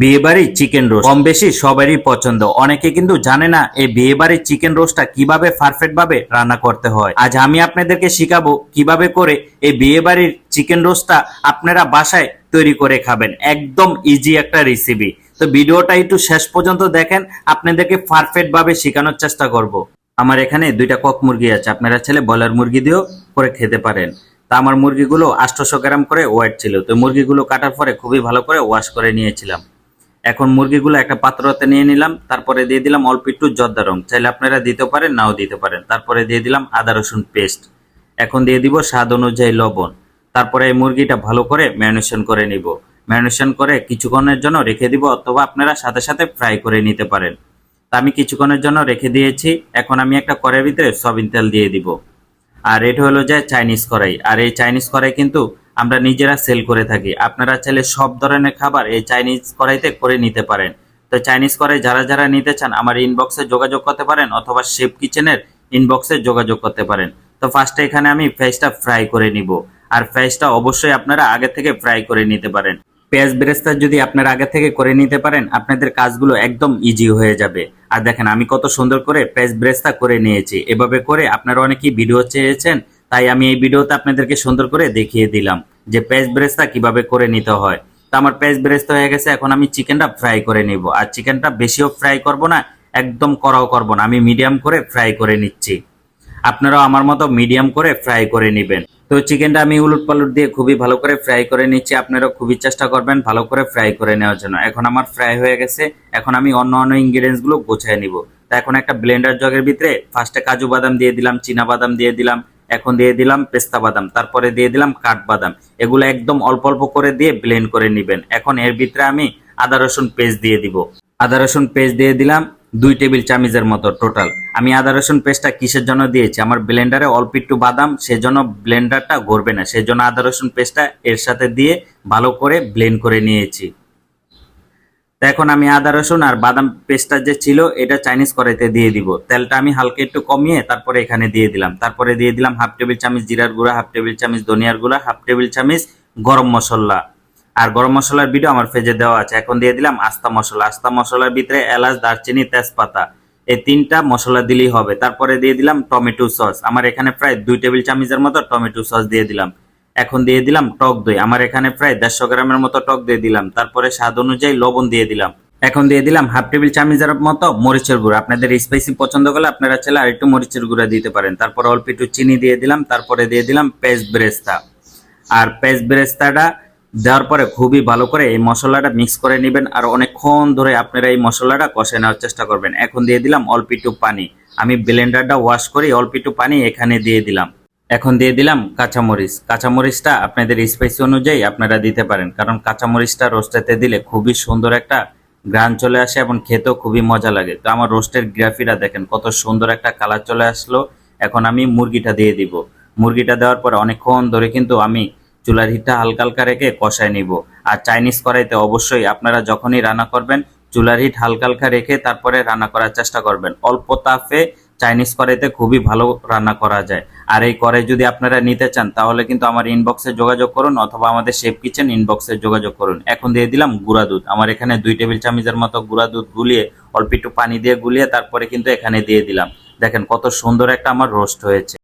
বিয়ে বাড়ির chicken roast কম বেশি সবারই পছন্দ। অনেকে কিন্তু জানে না এই বিয়ে বাড়ির চিকেন রোস্টটা কীভাবে পারফেক্ট ভাবে রান্না করতে হয়। আজ আমি আপনাদেরকে শিখাবো কীভাবে করে এই বিয়ে বাড়ির চিকেন রোস্টটা আপনারা বাসায় তৈরি করে খাবেন। একদম ইজি একটা রেসিপি তো ভিডিওটা একটু শেষ পর্যন্ত দেখেন, আপনাদেরকে পারফেক্ট ভাবে শেখানোর চেষ্টা করব। আমার এখানে দুইটা কক মুরগি আছে। আপনারা ছেলে ব্রয়লার মুরগি দিয়েও করে খেতে পারেন। তা আমার মুরগিগুলো আটশোশো গ্রাম করে ওয়েট ছিল। তো মুরগিগুলো কাটার পরে খুবই ভালো করে ওয়াশ করে নিয়েছিলাম। এখন মুরগিগুলো একটা পাত্রতে নিয়ে নিলাম, তারপরে দিয়ে দিলাম অল্প একটু জর্দা রং। চাইলে আপনারা দিতে পারেন, নাও দিতে পারেন। তারপরে দিয়ে দিলাম আদা রসুন পেস্ট। এখন দিয়ে দিব স্বাদ অনুযায়ী লবণ। তারপরে এই মুরগিটা ভালো করে ম্যারিনেশন করে নিব। ম্যারিনেশন করে কিছুক্ষণের জন্য রেখে দিব, অথবা আপনারা সাথে সাথে ফ্রাই করে নিতে পারেন। তা আমি কিছুক্ষণের জন্য রেখে দিয়েছি। এখন আমি একটা কড়াইয়ের ভিতরে সয়াবিন তেল দিয়ে দিব। আর এটা হলো যে চাইনিজ কড়াই। আর এই চাইনিজ কড়াই কিন্তু আমরা নিজেরা সেল করে থাকি। আপনারা চাইলে সব ধরনের খাবার এই চাইনিজ কড়াইতে করে নিতে পারেন। তো চাইনিজ কড়াই যারা যারা নিতে চান, আমার ইনবক্সে যোগাযোগ করতে পারেন অথবা শেফ কিচেনের ইনবক্সে যোগাযোগ করতে পারেন। তো ফার্স্টে এখানে আমি ফ্রাইসটা ফ্রাই করে নিব। আর ফ্রাইসটা অবশ্যই আপনারা আগে থেকে ফ্রাই করে নিতে পারেন। পেঁয়াজ বেরেস্তা যদি আপনারা আগে থেকে করে নিতে পারেন, আপনাদের কাজগুলো একদম ইজি হয়ে যাবে। আর দেখেন আমি কত সুন্দর করে পেঁয়াজ বেরেস্তা করে নিয়েছি। এভাবে করে আপনারা অনেকেই ভিডিও চেয়েছেন তাই আমি এই ভিডিওতে আপনাদেরকে সুন্দর করে দেখিয়ে দিলাম যে পেঁয়াজ বেরেস্তা কীভাবে করে নিতে হয়। তো আমার পেঁয়াজ বেরেস্তা হয়ে গেছে, এখন আমি চিকেনটা ফ্রাই করে নিব। আর চিকেনটা বেশিও ফ্রাই করব না, একদম করাও করব না, আমি মিডিয়াম করে ফ্রাই করে নিচ্ছি। আপনারাও আমার মতো মিডিয়াম করে ফ্রাই করে নেবেন। তো চিকেনটা আমি উলট পালট দিয়ে খুবই ভালো করে ফ্রাই করে নিচ্ছি, আপনারাও খুবই চেষ্টা করবেন ভালো করে ফ্রাই করে নেওয়ার জন্য। এখন আমার ফ্রাই হয়ে গেছে, এখন আমি অন্য অন্য ইনগ্রিডিয়েন্টসগুলো গোছায় নিব। তা এখন একটা ব্লেন্ডার জগের ভিতরে ফার্স্টে কাজু বাদাম দিয়ে দিলাম, চীনা বাদাম দিয়ে দিলাম এখন দিয়ে দিলাম পেস্তা বাদাম, তারপরে দিয়ে দিলাম কাঠ বাদাম। এগুলো একদম অল্প অল্প করে দিয়ে ব্লেন্ড করে নেবেন। এখন এর ভিতরে আমি আদা রসুন পেস্ট দিয়ে দিব। আদা রসুন পেস্ট দিয়ে দিলাম দুই টেবিল চামিচের মতো টোটাল আমি আদা রসুন পেস্টটা কিসের জন্য দিয়েছি? আমার ব্লেন্ডারে অল্প একটু বাদাম, সেজন্য ব্লেন্ডারটা ঘুরবে না। সেজন্য আদা রসুন পেস্টটা এর সাথে দিয়ে ভালো করে ব্লেন্ড করে নিয়েছি। তো এখন আমি আদা, রসুন আর বাদাম পেস্টটা যে ছিল, এটা চাইনিজ কড়াইতে দিয়ে দিব। তেলটা আমি হালকা একটু কমিয়ে তারপরে এখানে দিয়ে দিলাম। তারপরে দিয়ে দিলাম হাফ টেবিল চামচ জিরার গুঁড়া, হাফ টেবিল চামচ ধনিয়ার গুঁড়া, হাফ টেবিল চামচ গরম মশলা। আর গরম মশলার ভিডিও আমার পেজে দেওয়া আছে। এখন দিয়ে দিলাম আস্তা মশলা। আস্তা মশলার ভিতরে এলাচ, দারচিনি, তেজপাতা, এই তিনটা মশলা দিলেই হবে। তারপরে দিয়ে দিলাম টমেটো সস। আমার এখানে প্রায় দুই টেবিল চামচের মতো টমেটো সস দিয়ে দিলাম। এখন দিয়ে দিলাম টক দই। আমার এখানে প্রায় দেড়শো গ্রামের মতো টক দিয়ে দিলাম। তারপরে স্বাদ অনুযায়ী লবণ দিয়ে দিলাম। এখন দিয়ে দিলাম হাফ টেবিল চামচের মতো মরিচের গুঁড়া। আপনাদের স্পাইসি পছন্দ করলে আপনারা চাইলে আর একটু মরিচের গুঁড়া দিতে পারেন। তারপর অল্প একটু চিনি দিয়ে দিলাম। তারপরে দিয়ে দিলাম পেস্ট ব্রেস্তা। আর পেস্ট ব্রেস্তাটা দেওয়ার পরে খুবই ভালো করে এই মশলাটা মিক্স করে নেবেন। আর অনেকক্ষণ ধরে আপনারা এই মশলাটা কষে নেওয়ার চেষ্টা করবেন। এখন দিয়ে দিলাম অল্প একটু পানি। আমি ব্লেন্ডারটা ওয়াশ করি, অল্প একটু পানি এখানে দিয়ে দিলাম। এখন দিয়ে দিলাম কাঁচামরিচ। কাঁচামরিচটা আপনাদের স্পাইসি অনুযায়ী আপনারা দিতে পারেন, কারণ কাঁচামরিচটা রোস্টেতে দিলে খুবই সুন্দর একটা গ্রান চলে আসে এবং খেতেও খুবই মজা লাগে। তো আমার রোস্টের গ্রাফিটা দেখেন, কত সুন্দর একটা কালার চলে আসলো। এখন আমি মুরগিটা দিয়ে দিব। মুরগিটা দেওয়ার পরে অনেকক্ষণ ধরে কিন্তু আমি চুলার হিটটা হালকা হালকা রেখে কষায় নিব। আর চাইনিজ কড়াইতে অবশ্যই আপনারা যখনই রান্না করবেন, চুলার হিট হালকা হালকা রেখে তারপরে রান্না করার চেষ্টা করবেন। অল্প তাপে চাইনিজ কড়াইতে খুবই ভালো রান্না করা যায়। আর এই কড়াই যদি আপনারা নিতে চান, তাহলে কিন্তু আমার ইনবক্সে যোগাযোগ করুন অথবা আমাদের শেফ কিচেন ইনবক্সে যোগাযোগ করুন। এখন দিয়ে দিলাম গুঁড়া দুধ। আমার এখানে দুই টেবিল চামচের মতো গুঁড়া দুধ গুলিয়ে, অল্প একটু পানি দিয়ে গুলিয়ে, তারপরে কিন্তু এখানে দিয়ে দিলাম। দেখেন কত সুন্দর একটা আমার রোস্ট হয়েছে।